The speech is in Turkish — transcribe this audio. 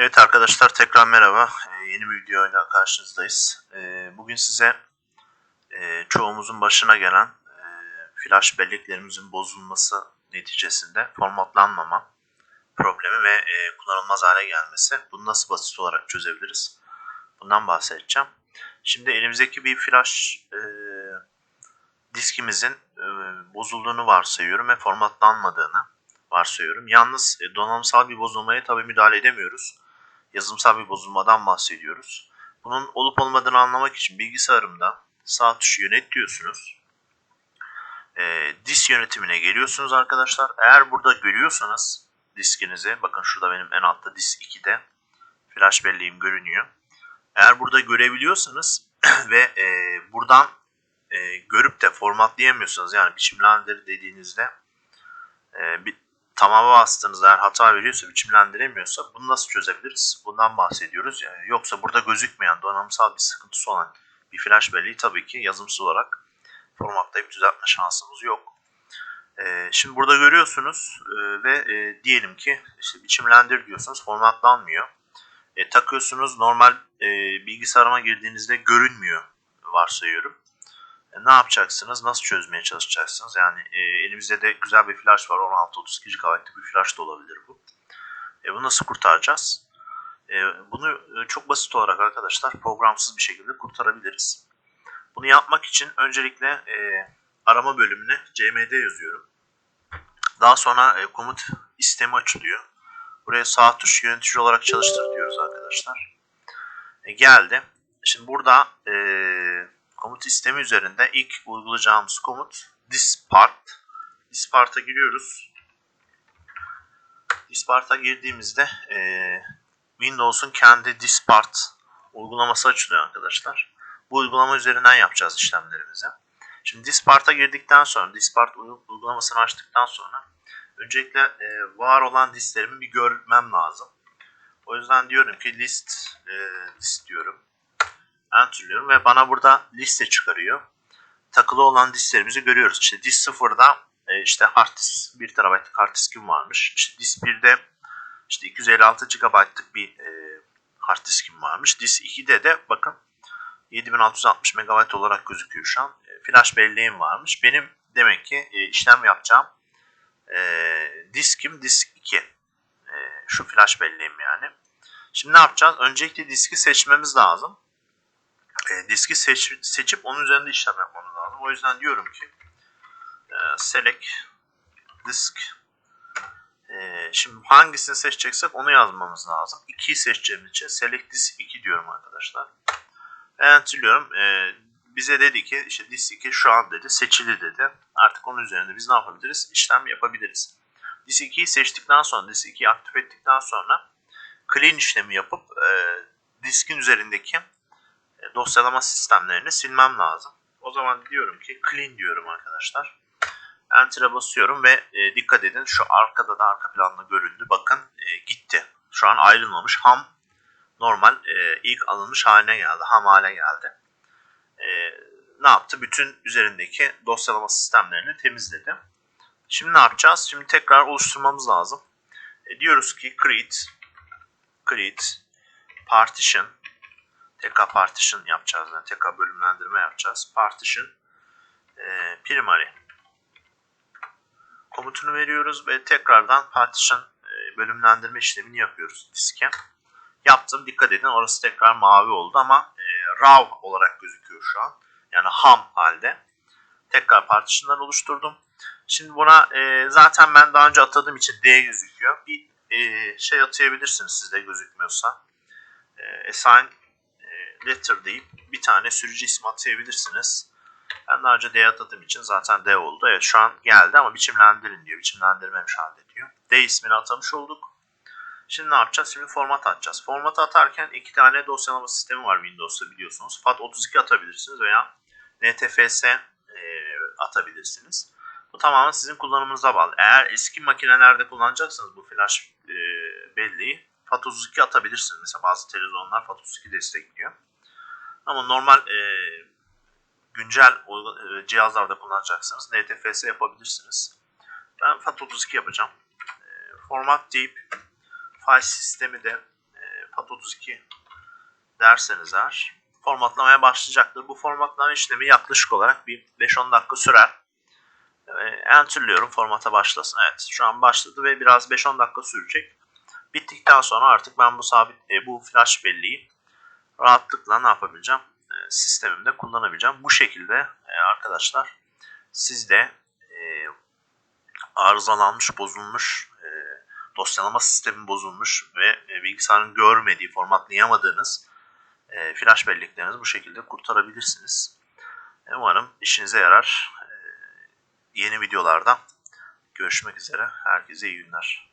Evet arkadaşlar tekrar merhaba. Ee, yeni bir videoyla karşınızdayız. Ee, bugün size e, çoğumuzun başına gelen e, flash belleklerimizin bozulması neticesinde formatlanmama problemi ve e, kullanılmaz hale gelmesi. Bunu nasıl basit olarak çözebiliriz? Bundan bahsedeceğim. Şimdi elimizdeki bir flash e, diskimizin e, bozulduğunu varsayıyorum ve formatlanmadığını varsayıyorum. Yalnız e, donanımsal bir bozulmaya tabii müdahale edemiyoruz. Yazılımsal bir bozulmadan bahsediyoruz. Bunun olup olmadığını anlamak için bilgisayarımda sağ tuşu yönet diyorsunuz. E, disk yönetimine geliyorsunuz arkadaşlar. Eğer burada görüyorsanız diskinizi, bakın şurada benim en altta disk 2'de flash belleğim görünüyor. Eğer burada görebiliyorsanız ve e, buradan e, görüp de formatlayamıyorsanız yani biçimlendir dediğinizde e, bir tamama bastığınızda eğer hata veriyorsa biçimlendiremiyorsa bunu nasıl çözebiliriz? Bundan bahsediyoruz. Yani yoksa burada gözükmeyen donanımsal bir sıkıntısı olan bir flash belleği tabii ki yazımsız olarak formatlayıp düzeltme şansımız yok. Ee, şimdi burada görüyorsunuz e, ve e, diyelim ki işte biçimlendir diyorsunuz formatlanmıyor. E, takıyorsunuz normal e, bilgisayarıma girdiğinizde görünmüyor varsayıyorum. E, ne yapacaksınız? Nasıl çözmeye çalışacaksınız? Yani e, elimizde de güzel bir flash var. 16-32 GB'lık bir flash da olabilir bu. E, bunu nasıl kurtaracağız? E, bunu e, çok basit olarak arkadaşlar programsız bir şekilde kurtarabiliriz. Bunu yapmak için öncelikle e, arama bölümüne cmd yazıyorum. Daha sonra e, komut istemi açılıyor. Buraya sağ tuş yönetici olarak çalıştır diyoruz arkadaşlar. E, geldi. Şimdi burada e, komut istemi üzerinde ilk uygulayacağımız komut dispart. Dispart'a giriyoruz. Dispart'a girdiğimizde e, Windows'un kendi dispart uygulaması açılıyor arkadaşlar. Bu uygulama üzerinden yapacağız işlemlerimizi. Şimdi dispart'a girdikten sonra, dispart uygulamasını açtıktan sonra öncelikle e, var olan listlerimi bir görmem lazım. O yüzden diyorum ki list, e, list diyorum. Enter'lıyorum ve bana burada liste çıkarıyor. Takılı olan disklerimizi görüyoruz. İşte disk 0'da e, işte hard disk 1 TB'lık hard diskim varmış. İşte disk 1'de işte 256 GB'lık bir e, hard diskim varmış. Disk 2'de de bakın 7660 MB olarak gözüküyor şu an. E, flash belleğim varmış. Benim demek ki e, işlem yapacağım e, diskim disk 2. E, şu flash belleğim yani. Şimdi ne yapacağız? Öncelikle diski seçmemiz lazım. E, diski seç, seçip onun üzerinde işlem yapmamız lazım. O yüzden diyorum ki e, select disk e, şimdi hangisini seçeceksek onu yazmamız lazım. 2'yi seçeceğim için select disk 2 diyorum arkadaşlar. Enter'lıyorum. E, bize dedi ki işte disk 2 şu an dedi seçili dedi. Artık onun üzerinde biz ne yapabiliriz? İşlem yapabiliriz. Disk 2'yi seçtikten sonra disk 2'yi aktif ettikten sonra clean işlemi yapıp e, diskin üzerindeki dosyalama sistemlerini silmem lazım. O zaman diyorum ki clean diyorum arkadaşlar. Enter'a basıyorum ve e, dikkat edin şu arkada da arka planda göründü. Bakın e, gitti. Şu an ayrılmamış. Ham normal e, ilk alınmış haline geldi. Ham hale geldi. E, ne yaptı? Bütün üzerindeki dosyalama sistemlerini temizledi. Şimdi ne yapacağız? Şimdi tekrar oluşturmamız lazım. E, diyoruz ki create create partition tekrar partition yapacağız. Yani tekrar bölümlendirme yapacağız. Partition e, primary komutunu veriyoruz ve tekrardan partition e, bölümlendirme işlemini yapıyoruz diske. Yaptım. Dikkat edin orası tekrar mavi oldu ama e, raw olarak gözüküyor şu an. Yani ham halde. Tekrar partitionlar oluşturdum. Şimdi buna e, zaten ben daha önce atadığım için D gözüküyor. Bir e, şey atayabilirsiniz sizde gözükmüyorsa. E, assign letter deyip bir tane sürücü ismi atayabilirsiniz. Ben daha önce D atadığım için zaten D oldu. Evet şu an geldi ama biçimlendirin diyor. Biçimlendirmemiş halde diyor. D ismini atamış olduk. Şimdi ne yapacağız? Şimdi format atacağız. Format atarken iki tane dosyalama sistemi var Windows'ta biliyorsunuz. FAT32 atabilirsiniz veya NTFS e, atabilirsiniz. Bu tamamen sizin kullanımınıza bağlı. Eğer eski makinelerde kullanacaksanız bu flash e, belleği FAT32 atabilirsiniz. Mesela bazı televizyonlar FAT32 destekliyor. Ama normal e, güncel e, cihazlarda kullanacaksanız NTFS yapabilirsiniz. Ben FAT32 yapacağım. E, format deyip file sistemi de e, PAT32 derseniz eğer formatlamaya başlayacaktır. Bu formatlama işlemi yaklaşık olarak bir 5-10 dakika sürer. E, formata başlasın. Evet şu an başladı ve biraz 5-10 dakika sürecek. Bittikten sonra artık ben bu sabit bu flash belleği rahatlıkla ne yapabileceğim? E, sistemimde kullanabileceğim. Bu şekilde e, arkadaşlar siz de e, arızalanmış, bozulmuş, e, dosyalama sistemi bozulmuş ve bilgisayarın görmediği, formatlayamadığınız e, flash belleklerinizi bu şekilde kurtarabilirsiniz. Umarım işinize yarar. Yeni videolarda görüşmek üzere. Herkese iyi günler.